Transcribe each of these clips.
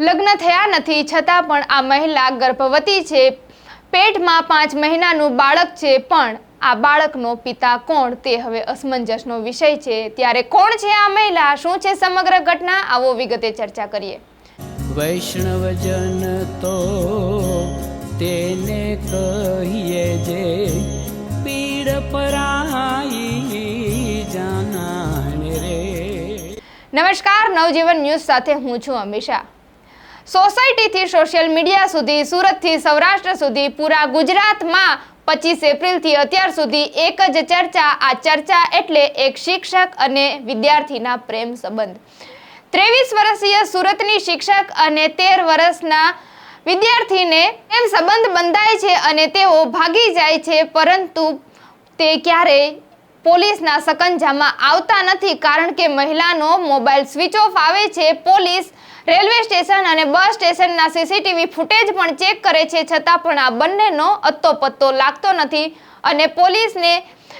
લગ્ન થયા નથી છતાં પણ આ મહિલા ગર્ભવતી છે. પેટમાં પાંચ મહિનાનું બાળક છે પણ આ બાળકનો પિતા કોણ તે હવે અસમંજસનો વિષય છે. ત્યારે કોણ છે આ મહિલા? શું છે સમગ્ર ઘટના? આવો વિગતે ચર્ચા કરીએ. વૈષ્ણવજન તો તેને કહીએ જે પીડ પરાઈ જાનાને રે. નમસ્કાર નવજીવન ન્યૂઝ સાથે હું છું અમિષા. સોસાયટીથી સોશિયલ મીડિયા સુધી, સુરતથી સૌરાષ્ટ્ર સુધી, પૂરા ગુજરાતમાં પચીસ એપ્રિલથી અત્યાર સુધી એક જ ચર્ચા. આ ચર્ચા એટલે એક શિક્ષક અને વિદ્યાર્થીના પ્રેમ સંબંધ. ત્રેવીસ વર્ષીય સુરતની શિક્ષક અને તેર વર્ષના વિદ્યાર્થીને એમ સંબંધ બંધાય છે અને તેઓ ભાગી જાય છે, પરંતુ તે ક્યારેય પોલીસના સકંજામાં આવતા નથી કારણ કે મહિલાનો મોબાઈલ સ્વિચ ઓફ આવે છે. પોલીસ રેલવે સ્ટેશન અને બસ સ્ટેશનના સીસીટીવી ફૂટેજ પણ ચેક કરે છે. છતાં પણ આ બંનેનો અત્તો પત્તો લાગતો નથી અને પોલીસને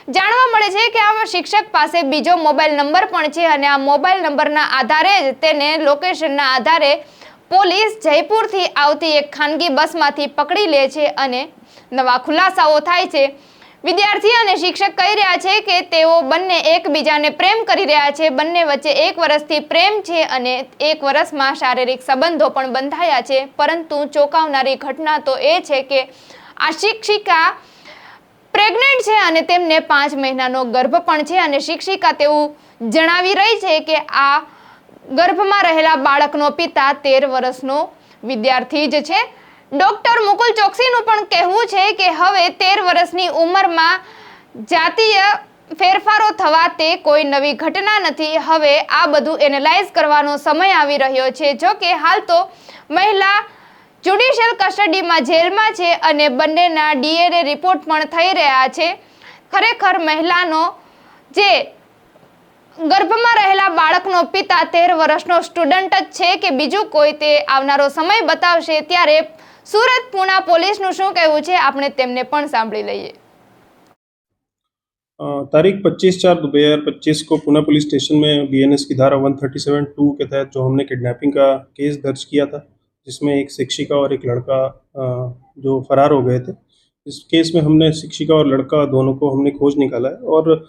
જાણવા મળે છે કે આ શિક્ષક પાસે બીજો મોબાઈલ નંબર પણ છે અને આ મોબાઈલ નંબરના આધારે જ તેને લોકેશનના આધારે પોલીસ જયપુરથી આવતી એક ખાનગી બસમાંથી પકડી લે છે અને નવા ખુલાસાઓ થાય છે. વિદ્યાર્થી અને શિક્ષક કહી રહ્યા છે કે તેઓ બંને એકબીજાને પ્રેમ કરી રહ્યા છે. બંને વચ્ચે એક વર્ષથી પ્રેમ છે અને એક વર્ષમાં શારીરિક સંબંધો પણ બંધાયા છે. પરંતુ ચોંકાવનારી ઘટના તો એ છે કે આ શિક્ષિકા પ્રેગ્નન્ટ છે અને તેમને પાંચ મહિનાનો ગર્ભ પણ છે અને શિક્ષિકા તેવું જણાવી રહી છે કે આ ગર્ભમાં રહેલા બાળકનો પિતા તેર વર્ષનો વિદ્યાર્થી જ છે. ડોક્ટર મુકુલ ચોકસીનું પણ કહેવું છે કે હવે તેર વર્ષની ઉંમરમાં જાતીય ફેરફારો થવા તે કોઈ નવી ઘટના નથી. હવે આ બધું એનાલાઇઝ કરવાનો સમય આવી રહ્યો છે. જો કે હાલ તો મહિલા જ્યુડિશિયલ કસ્ટડીમાં જેલમાં છે અને બંનેના ડીએનએ રિપોર્ટ પણ થઈ રહ્યા છે. ખરેખર મહિલાનો જે ગર્ભમાં રહેલા બાળકનો પિતા તેર વર્ષનો સ્ટુડન્ટ જ છે કે બીજું કોઈ તે આવનારો સમય બતાવશે ત્યારે સુરત પુણા પોલીસનું શું કહેવું છે આપણે તેમને પણ સાંભળી લઈએ अ, तारीख 25 चार 2025 को पुणे पुलिस स्टेशन में बीएनएस की धारा 137 टू के तहत जो हमने किडनैपिंग का केस दर्ज किया था जिसमें एक शिक्षिका और एक लड़का अ, जो फरार हो गए थे इस केस में हमने शिक्षिका और लड़का दोनों को हमने खोज निकाला है और अ,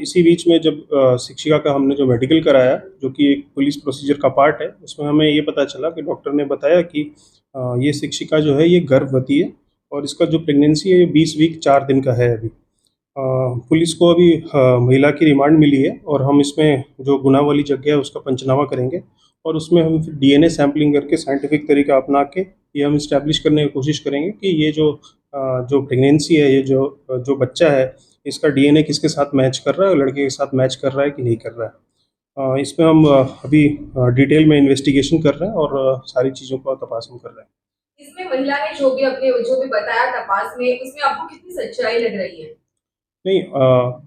इसी बीच में जब शिक्षिका का हमने जो मेडिकल कराया, जो कि एक पुलिस प्रोसीजर का पार्ट है, उसमें हमें ये पता चला कि डॉक्टर ने बताया कि ये शिक्षिका जो है ये गर्भवती है और इसका जो प्रेगनेंसी है ये बीस वीक चार दिन का है अभी। पुलिस को अभी महिला की रिमांड मिली है और हम इसमें जो गुना वाली जगह है उसका पंचनामा करेंगे और उसमें हम डीएनए सैंपलिंग करके साइंटिफिक तरीका अपना के ये हम इस्टेब्लिश करने की कोशिश करेंगे कि ये जो जो प्रेगनेंसी है, ये जो जो बच्चा है इसका डीएनए किसके साथ मैच कर रहा है लड़के के साथ मैच कर रहा है कि नहीं कर रहा है? इसमें हम अभी डिटेल में इन्वेस्टिगेशन कर रहे हैं और सारी चीज़ों का तपास हम कर रहे हैं। इसमें महिला ने जो भी अपने जो भी बताया तपास में उसमें आपको कितनी सच्चाई लग रही है? नहीं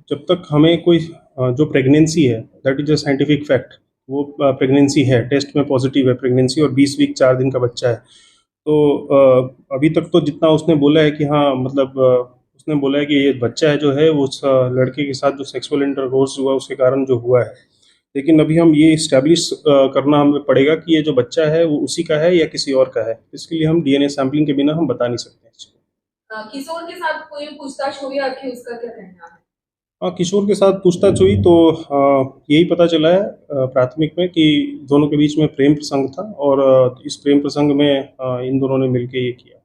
जब तक हमें कोई जो प्रेगनेंसी है that is a scientific fact वो प्रेगनेंसी है टेस्ट में पॉजिटिव है प्रेगनेंसी और 20 वीक चार दिन का बच्चा है। तो अभी तक तो जितना उसने बोला है कि हाँ मतलब उसने बोला है कि ये बच्चा है जो है वो उस लड़के के साथ जो सेक्सुअल इंटरकोर्स हुआ उसके कारण जो हुआ है। लेकिन अभी हम ये इस्टेब्लिश करना हमें पड़ेगा कि ये जो बच्चा है वो उसी का है या किसी और का है। इसके लिए हम डीएनए सैंपलिंग के बिना हम बता नहीं सकते किशोर के साथ कोई पूछताछ हुई आपकी उसका क्या कहना है? हाँ किशोर के साथ पूछताछ हुई तो यही पता चला है प्राथमिक में कि दोनों के बीच में प्रेम प्रसंग था और इस प्रेम प्रसंग में इन दोनों ने मिलकर ये किया।